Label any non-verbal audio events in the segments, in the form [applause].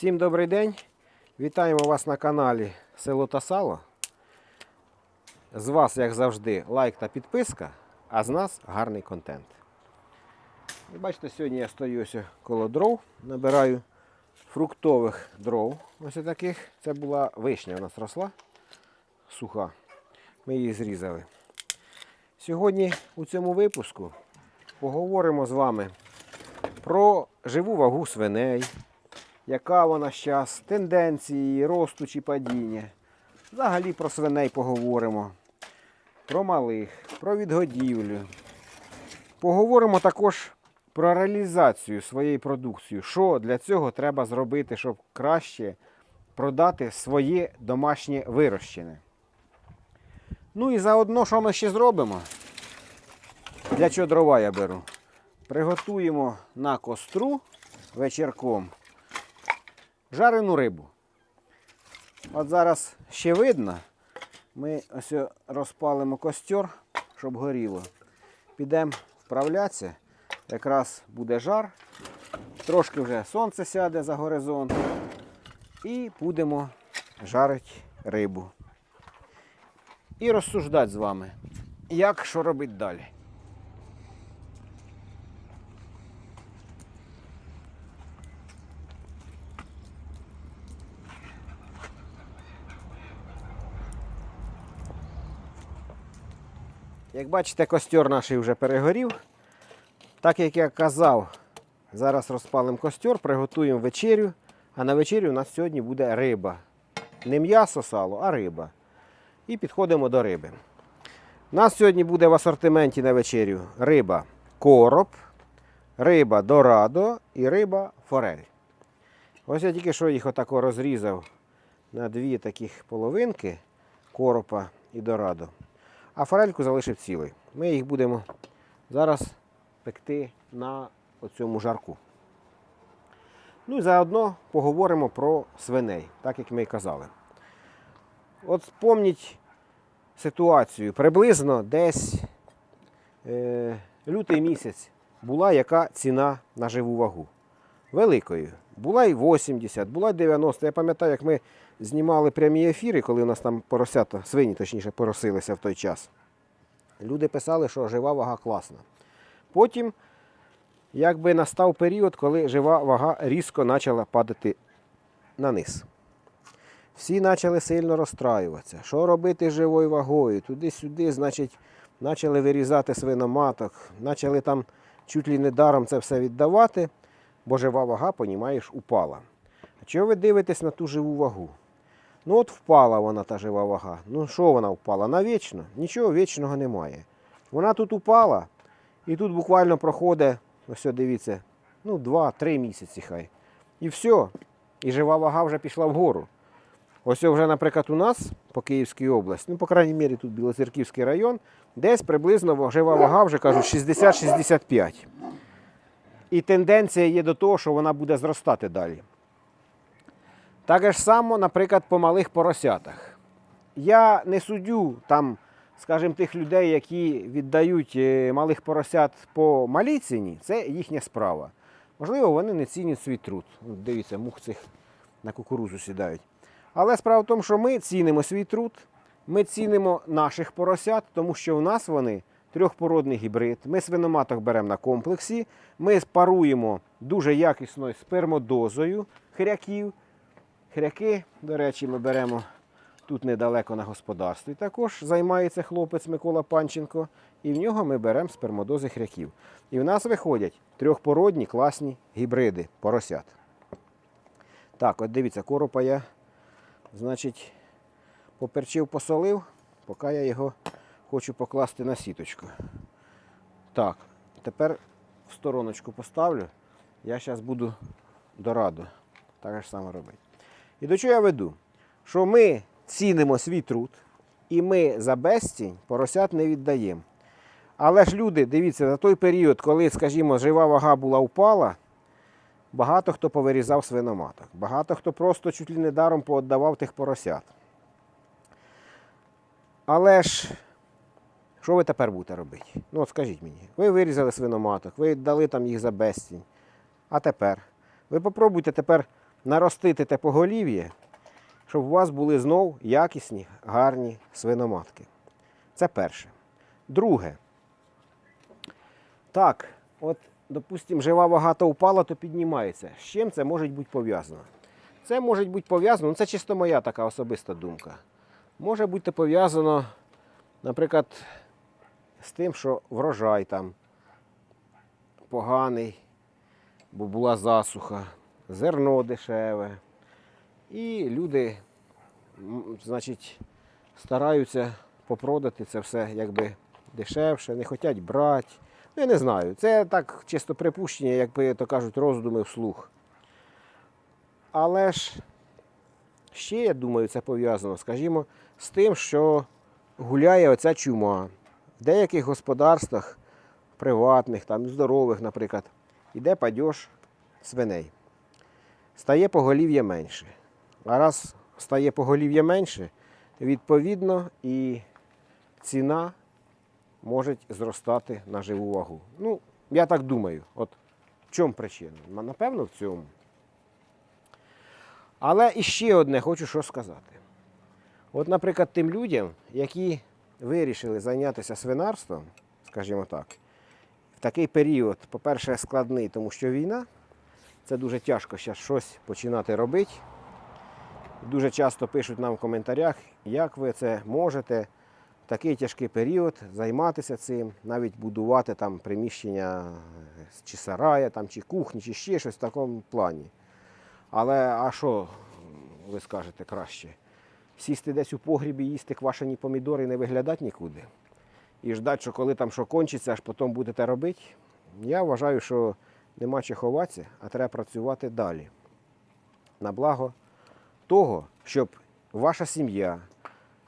Всім добрий день. Вітаємо вас на каналі Село та Сало. З вас, як завжди, лайк та підписка, а з нас гарний контент. І бачите, сьогодні я стою коло дров, набираю фруктових дров. Ось таких. Це була вишня у нас росла суха. Ми її зрізали. Сьогодні у цьому випуску поговоримо з вами про живу вагу свиней, яка вона зараз, тенденції росту чи падіння. Взагалі про свиней поговоримо, про малих, про відгодівлю. Поговоримо також про реалізацію своєї продукції. Що для цього треба зробити, щоб краще продати своє домашнє вирощене. Ну і заодно, що ми ще зробимо? Для чого дрова я беру? Приготуємо на костру вечірком жарену рибу. От зараз ще видно. Ми ось розпалимо костер, щоб горіло. Підемо вправлятися. Якраз буде жар. Трошки вже сонце сяде за горизонт. І будемо жарити рибу. І розсуждати з вами, як що робити далі. Як бачите, костер наш вже перегорів. Так як я казав, зараз розпалимо костер, приготуємо вечерю. А на вечерю у нас сьогодні буде риба. Не м'ясо, сало, а риба. І підходимо до риби. У нас сьогодні буде в асортименті на вечерю риба короб, риба дорадо і риба форель. Ось я тільки що їх отако розрізав на дві таких половинки коропа і дорадо. А форельку залишив цілий. Ми їх будемо зараз пекти на оцьому жарку. Ну і заодно поговоримо про свиней, так як ми і казали. От спомніть ситуацію. Приблизно десь е, лютий місяць була яка ціна на живу вагу. Великою. Була і 80, була й 90. Я пам'ятаю, як ми знімали прямі ефіри, коли у нас там поросята, свині точніше, поросилися в той час. Люди писали, що жива вага класна. Потім, якби настав період, коли жива вага різко почала падати на низ. Всі почали сильно розстраюватися. Що робити з живою вагою? Туди-сюди, значить, почали вирізати свиноматок, почали там чуть ли не даром це все віддавати, бо жива вага, понімаєш, упала. А чого ви дивитесь на ту живу вагу? Ну от впала вона, та жива вага. Ну що вона впала? Навічно? Нічого вічного немає. Вона тут упала, і тут буквально проходить, ось дивіться, ну 2-3 місяці хай. І все. І жива вага вже пішла вгору. Ось вже, наприклад, у нас по Київській області, ну, по крайній мірі, тут Білоцерківський район, десь приблизно жива вага вже кажуть 60-65. І тенденція є до того, що вона буде зростати далі. Так ж само, наприклад, по малих поросятах. Я не суддю там, скажімо, тих людей, які віддають е, малих поросят по малій ціні, це їхня справа. Можливо, вони не цінять свій труд. Дивіться, мух цих на кукурузу сідають. Але справа в тому, що ми цінимо свій труд, ми цінимо наших поросят, тому що в нас вони трьохпородний гібрид. Ми свиноматок беремо на комплексі, ми паруємо дуже якісною спермодозою хряків. Хряки, до речі, ми беремо тут недалеко на господарстві. Також займається хлопець Микола Панченко. І в нього ми беремо спермодози хряків. І в нас виходять трьохпородні класні гібриди поросят. Так, от дивіться, коропа я, значить, поперчив, посолив, поки я його хочу покласти на сіточку. Так, тепер в стороночку поставлю. Я зараз буду дораду. Так ж саме робити. І до чого я веду? Що ми цінимо свій труд, і ми за безцінь поросят не віддаємо. Але ж люди, дивіться, за той період, коли, скажімо, жива вага була упала, багато хто повирізав свиноматок. Багато хто просто чуть ли не даром пооддавав тих поросят. Але ж, що ви тепер будете робити? Ну, от скажіть мені, ви вирізали свиноматок, ви дали там їх за безцінь. А тепер? Ви попробуйте тепер наростити те поголів'я, щоб у вас були знов якісні, гарні свиноматки. Це перше. Друге. Так, от, допустимо, жива вага то впала, то піднімається. З чим це може бути пов'язано? Це може бути пов'язано, ну це чисто моя така особиста думка. Може бути пов'язано, наприклад, з тим, що врожай там поганий, бо була засуха, зерно дешеве. І люди, значить, стараються попродати це все якби дешевше, не хочуть брати. Ну, я не знаю. Це так чисто припущення, якби то кажуть, роздуми вслух. Але ж ще, я думаю, це пов'язано, скажімо, з тим, що гуляє оця чума. В деяких господарствах, приватних, там, здорових, наприклад, іде падьож свиней. Стає поголів'я менше. А раз стає поголів'я менше, відповідно і ціна може зростати на живу вагу. Ну, я так думаю. От в чому причина? Напевно, в цьому. Але іще одне хочу що сказати. От, наприклад, тим людям, які вирішили зайнятися свинарством, скажімо так, в такий період, по-перше, складний, тому що війна, це дуже тяжко зараз щось починати робити. Дуже часто пишуть нам в коментарях, як ви це можете в такий тяжкий період займатися цим, навіть будувати там приміщення е, чи сарая, там, чи кухні, чи ще щось в такому плані. Але а що ви скажете краще? Сісти десь у погрібі, їсти квашені помідори і не виглядати нікуди. І ждати, що коли там що кончиться, аж потім будете робити. Я вважаю, що нема чи ховатися, а треба працювати далі. На благо того, щоб ваша сім'я,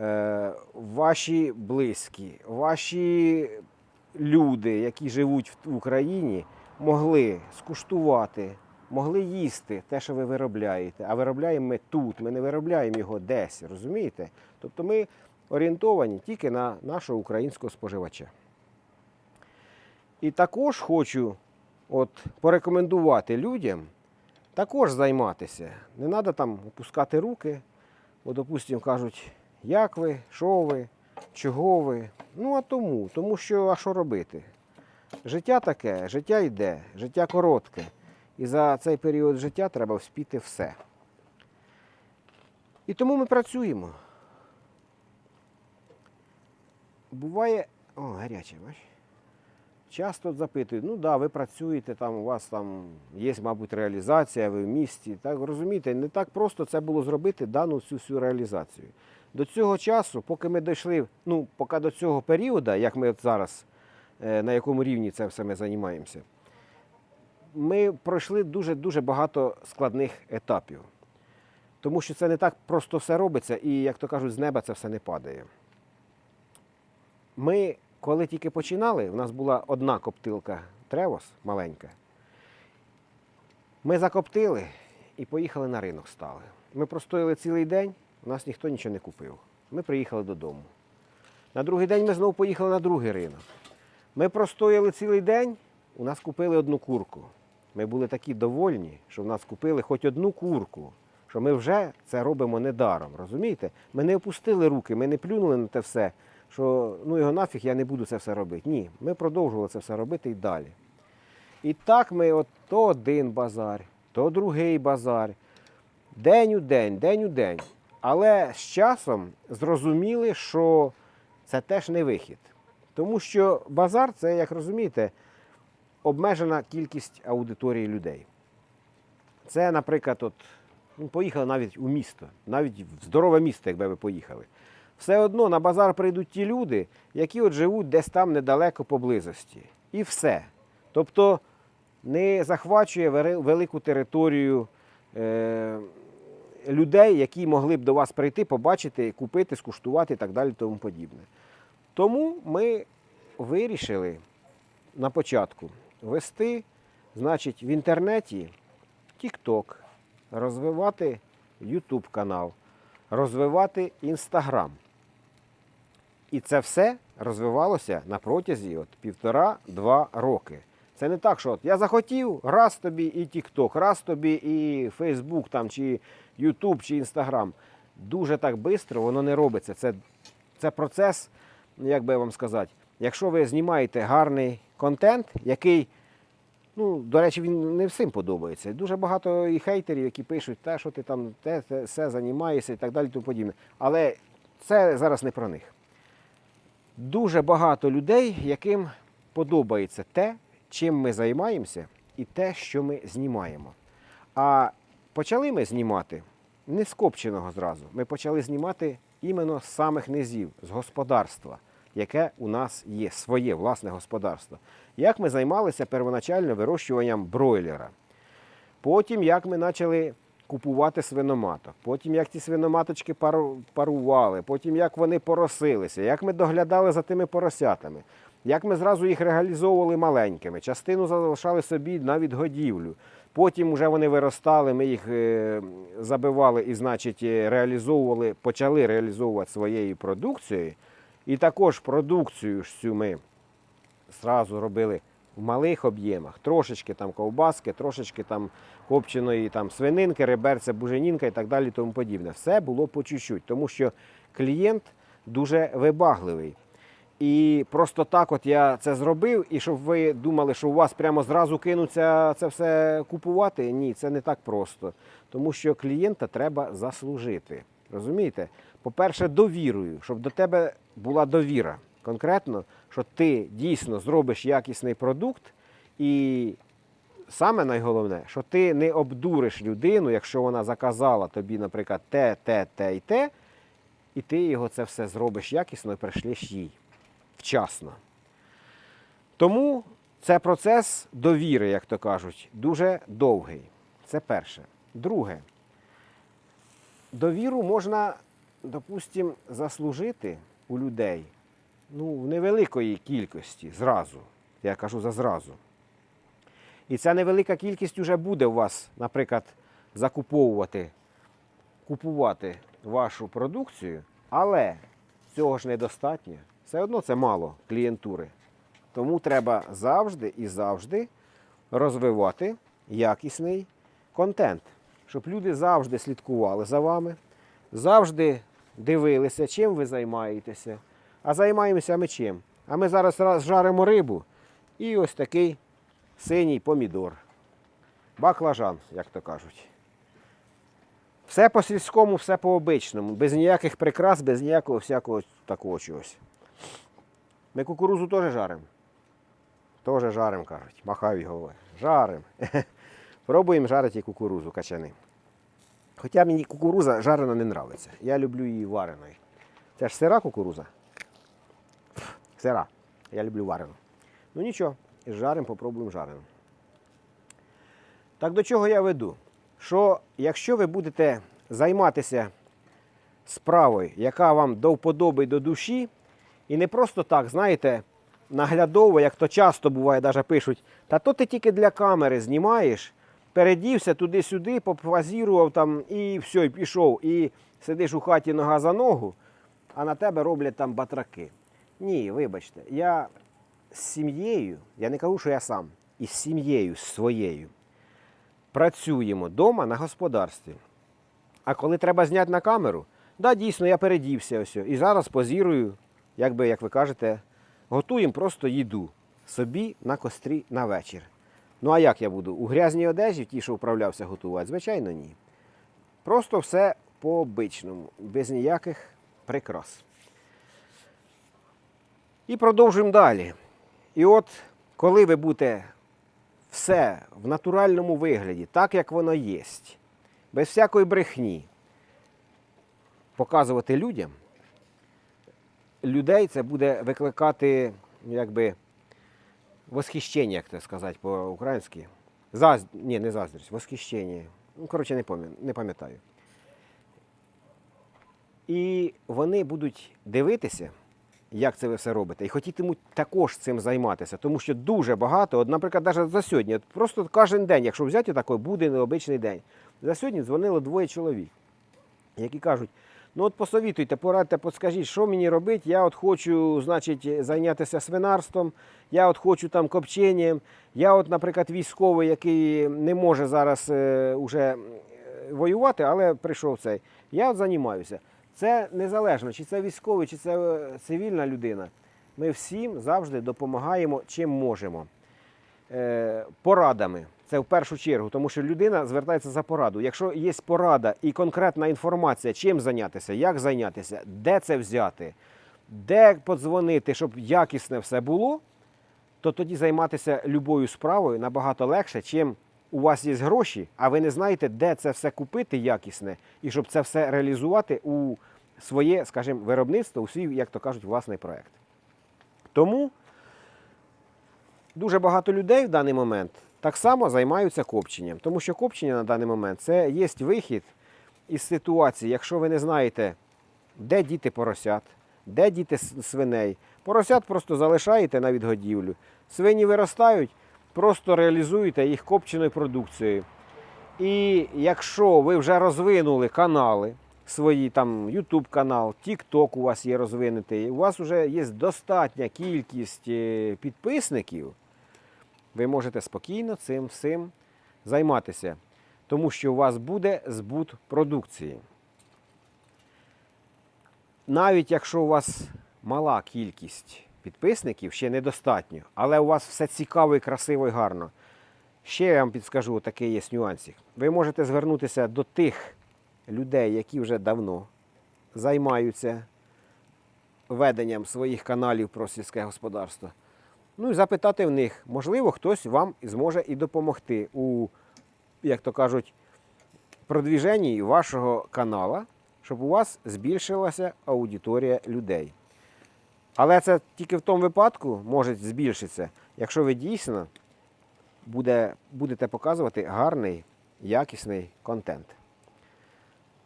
е, ваші близькі, ваші люди, які живуть в Україні, могли скуштувати, могли їсти те, що ви виробляєте. А виробляємо ми тут, ми не виробляємо його десь, розумієте? Тобто ми орієнтовані тільки на нашого українського споживача. І також хочу от, порекомендувати людям також займатися. Не треба там опускати руки, бо, допустимо, кажуть, як ви, що ви, чого ви. Ну а тому, тому що а що робити? Життя таке, життя йде, життя коротке. І за цей період життя треба вспіти все. І тому ми працюємо. Буває. О, гаряче, бачиш? Часто запитують, ну да, ви працюєте, там, у вас там є, мабуть, реалізація, ви в місті. Так, розумієте, не так просто це було зробити дану цю всю реалізацію. До цього часу, поки ми дійшли, ну, поки до цього періоду, як ми от зараз, е, на якому рівні це все ми займаємося, ми пройшли дуже-дуже багато складних етапів. Тому що це не так просто все робиться, і, як то кажуть, з неба це все не падає. Ми, коли тільки починали, у нас була одна коптилка Тревос маленька. Ми закоптили і поїхали на ринок стали. Ми простояли цілий день, у нас ніхто нічого не купив. Ми приїхали додому. На другий день ми знову поїхали на другий ринок. Ми простояли цілий день, у нас купили одну курку. Ми були такі довольні, що в нас купили хоч одну курку, що ми вже це робимо недаром. Розумієте? Ми не опустили руки, ми не плюнули на те все, що ну його нафіг я не буду це все робити. Ні, ми продовжували це все робити і далі. І так ми от то один базар, то другий базар, день у день, день у день. Але з часом зрозуміли, що це теж не вихід. Тому що базар це, як розумієте, обмежена кількість аудиторії людей. Це, наприклад, от, ну, поїхали навіть у місто, навіть в здорове місто, якби ви поїхали. Все одно на базар прийдуть ті люди, які от живуть десь там недалеко поблизості. І все. Тобто не захвачує велику територію е, людей, які могли б до вас прийти, побачити, купити, скуштувати і так далі, тому подібне. Тому ми вирішили на початку вести, значить, в інтернеті TikTok, розвивати YouTube канал, розвивати Instagram. І це все розвивалося на протязі от півтора-два роки. Це не так, що от я захотів, раз тобі і TikTok, раз тобі і Facebook там, чи YouTube, чи Instagram. Дуже так швидко воно не робиться. Це, це процес, як би вам сказати, якщо ви знімаєте гарний контент, який, ну, до речі, він не всім подобається. Дуже багато і хейтерів, які пишуть, те, що ти там те, те все займаєшся і так далі, тому подібне. Але це зараз не про них. Дуже багато людей, яким подобається те, чим ми займаємося, і те, що ми знімаємо. А почали ми знімати не з копченого зразу. Ми почали знімати іменно з самих низів, з господарства, яке у нас є, своє власне господарство. Як ми займалися первоначально вирощуванням бройлера. Потім як ми почали купувати свиноматок, потім як ті свиноматочки пару- парували, потім як вони поросилися, як ми доглядали за тими поросятами, як ми зразу їх реалізовували маленькими, частину залишали собі на відгодівлю. Потім вже вони виростали, ми їх е, забивали і, значить, е, реалізовували, почали реалізовувати своєю продукцією. І також продукцію ж цю ми зразу робили в малих об'ємах. Трошечки там ковбаски, трошечки там копченої там, свининки, реберця, буженінка і так далі. Тому подібне. Все було по чуть-чуть, тому що клієнт дуже вибагливий. І просто так от я це зробив, і щоб ви думали, що у вас прямо зразу кинуться це все купувати. Ні, це не так просто. Тому що клієнта треба заслужити. Розумієте? По-перше, довірою, щоб до тебе була довіра. Конкретно, що ти дійсно зробиш якісний продукт, і саме найголовне, що ти не обдуриш людину, якщо вона заказала тобі, наприклад, те, те, те і те, і ти його це все зробиш якісно і пришлеш їй вчасно. Тому це процес довіри, як то кажуть, дуже довгий. Це перше. Друге, довіру можна, допустимо, заслужити у людей ну, в невеликої кількості зразу. Я кажу за зразу. І ця невелика кількість вже буде у вас, наприклад, закуповувати, купувати вашу продукцію, але цього ж недостатньо. Все одно це мало клієнтури. Тому треба завжди і завжди розвивати якісний контент, щоб люди завжди слідкували за вами, завжди дивилися, чим ви займаєтеся. А займаємося ми чим? А ми зараз жаримо рибу і ось такий синій помідор. Баклажан, як то кажуть. Все по сільському, все по обичному, без ніяких прикрас, без ніякого всякого такого чогось. Ми кукурузу теж жаримо. Теж жаримо, кажуть. Махають головою. Жаримо. [laughs] Пробуємо жарити кукурузу качани. Хоча мені кукуруза жарена не нравиться. Я люблю її вареною. Це ж сира кукуруза. Сира. Я люблю варену. Ну нічого, жаримо, попробуємо жарену. Так до чого я веду? Що якщо ви будете займатися справою, яка вам до вподоби до душі, і не просто так, знаєте, наглядово, як то часто буває, навіть пишуть, та то ти тільки для камери знімаєш, передівся туди-сюди, попозірував там і все, і пішов, і сидиш у хаті нога за ногу, а на тебе роблять там батраки. Ні, вибачте, я з сім'єю, я не кажу, що я сам, сім'єю з своєю працюємо вдома на господарстві. А коли треба зняти на камеру, да, дійсно, я передівся ось. І зараз позірую, як би, як ви кажете, готуємо просто їду собі на кострі на вечір. Ну а як я буду? У грязній одежі, ті, що вправлявся готувати? Звичайно, ні. Просто все по-обичному, без ніяких прикрас. І продовжуємо далі. І от коли ви будете все в натуральному вигляді, так як воно є, без всякої брехні, показувати людям, людей це буде викликати, якби, восхищення, як це сказати по-українськи. Заз... Ні, не заздрість, восхищення. Ну, коротше, не пам'ятаю. І вони будуть дивитися, як це ви все робите, і хотітимуть також цим займатися, тому що дуже багато, от, наприклад, навіть за сьогодні, просто кожен день, якщо взяти такий буде необичний день. За сьогодні дзвонило двоє чоловік, які кажуть, Ну от посовітуйте, порадьте, подскажіть, що мені робити. Я от хочу, значить, зайнятися свинарством, я от хочу там копченням. Я, от, наприклад, військовий, який не може зараз е, уже е, воювати, але прийшов цей. Я от займаюся. Це незалежно, чи це військовий, чи це е, цивільна людина. Ми всім завжди допомагаємо, чим можемо. Е, порадами. Це в першу чергу, тому що людина звертається за пораду. Якщо є порада і конкретна інформація, чим зайнятися, як зайнятися, де це взяти, де подзвонити, щоб якісне все було, то тоді займатися любою справою набагато легше, чим у вас є гроші, а ви не знаєте, де це все купити якісне, і щоб це все реалізувати у своє, скажімо, виробництво, у свій, як то кажуть, власний проект. Тому дуже багато людей в даний момент так само займаються копченням, тому що копчення на даний момент це є вихід із ситуації, якщо ви не знаєте, де діти поросят, де діти свиней. Поросят просто залишаєте на відгодівлю. Свині виростають, просто реалізуєте їх копченою продукцією. І якщо ви вже розвинули канали, свої там YouTube канал, TikTok у вас є розвинутий, у вас вже є достатня кількість е, підписників, ви можете спокійно цим всім займатися, тому що у вас буде збут продукції. Навіть якщо у вас мала кількість підписників, ще недостатньо, але у вас все цікаво і красиво і гарно. Ще я вам підскажу такий є нюансик. Ви можете звернутися до тих людей, які вже давно займаються веденням своїх каналів про сільське господарство. Ну і запитати в них, можливо, хтось вам зможе і допомогти у, як то кажуть, продвіженні вашого канала, щоб у вас збільшилася аудиторія людей. Але це тільки в тому випадку може збільшитися, якщо ви дійсно буде, будете показувати гарний, якісний контент.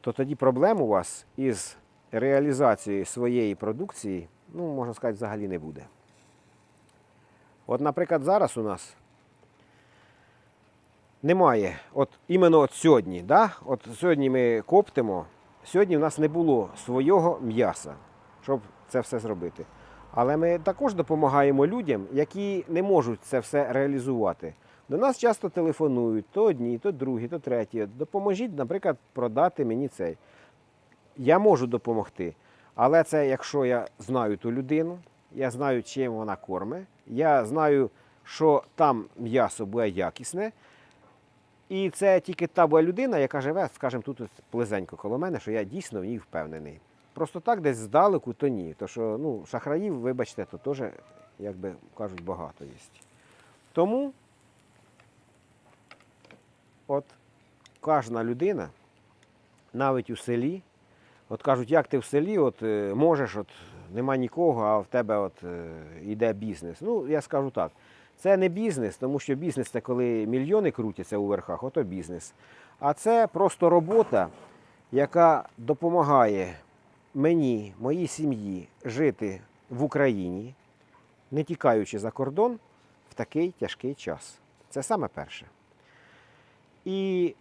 То тоді проблем у вас із реалізацією своєї продукції, ну, можна сказати, взагалі не буде. От, наприклад, зараз у нас немає, от іменно от сьогодні, да? от сьогодні ми коптимо, сьогодні в нас не було свого м'яса, щоб це все зробити. Але ми також допомагаємо людям, які не можуть це все реалізувати. До нас часто телефонують то одні, то другі, то треті. Допоможіть, наприклад, продати мені цей. Я можу допомогти, але це якщо я знаю ту людину, я знаю, чим вона корме, я знаю, що там м'ясо буде якісне. І це тільки та була людина, яка живе, скажімо, тут близенько коло мене, що я дійсно в ній впевнений. Просто так десь здалеку, то ні. То що ну, шахраїв, вибачте, то теж, як би кажуть, багато є. Тому от кожна людина, навіть у селі, от кажуть, як ти в селі, от е, можеш, от нема нікого, а в тебе от е, йде бізнес. Ну, я скажу так. Це не бізнес, тому що бізнес це коли мільйони крутяться у верхах, ото бізнес. А це просто робота, яка допомагає мені, моїй сім'ї жити в Україні, не тікаючи за кордон в такий тяжкий час. Це саме перше. І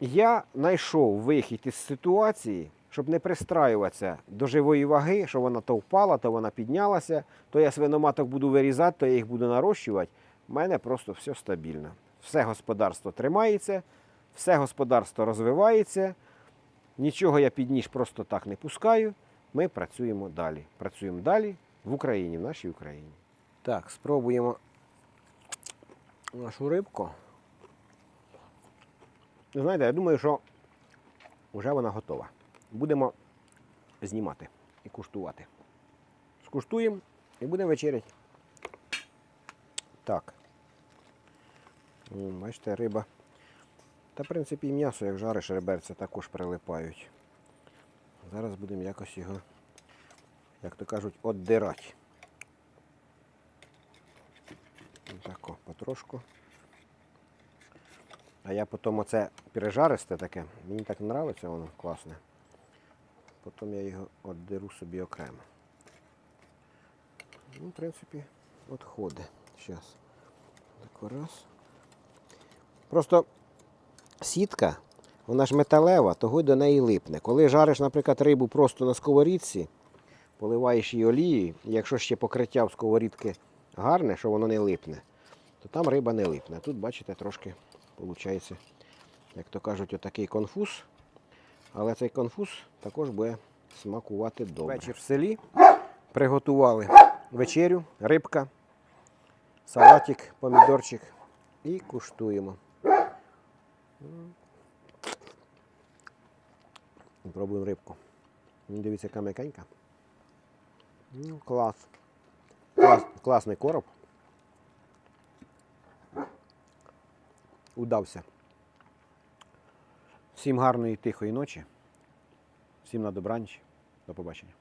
я знайшов вихід із ситуації, щоб не пристраюватися до живої ваги, що вона то впала, то вона піднялася, то я свиноматок буду вирізати, то я їх буду нарощувати. У мене просто все стабільно. Все господарство тримається, все господарство розвивається. Нічого я під ніж просто так не пускаю. Ми працюємо далі. Працюємо далі в Україні, в нашій Україні. Так, спробуємо нашу рибку. Ви Знаєте, я думаю, що вже вона готова. Будемо знімати і куштувати. Скуштуємо і будемо вечеряти. Так. Бачите, риба. Та, в принципі, і м'ясо, як жариш реберця, також прилипають. Зараз будемо якось його, як то кажуть, оддирати. Тако, потрошку. А я потім оце пережаристе таке, мені так подобається воно класне. Потім я його віддеру собі окремо. Ну, в принципі, от. Зараз. Так раз. Просто сітка, Вона ж металева, того й до неї липне. Коли жариш, наприклад, рибу просто на сковорідці, поливаєш її олією, якщо ще покриття в сковорідки гарне, що воно не липне, то там риба не липне. Тут, бачите, трошки виходить, як то кажуть, отакий конфуз. Але цей конфуз також буде смакувати добре. Вечір в селі. Приготували вечерю, рибка, салатик, помідорчик і куштуємо. Пробуємо рибку. Ну, Дивіться, яка м'якенька. Ну, клас. клас. Класний короб. Удався. Всім гарної тихої ночі. Всім на добраніч. До побачення.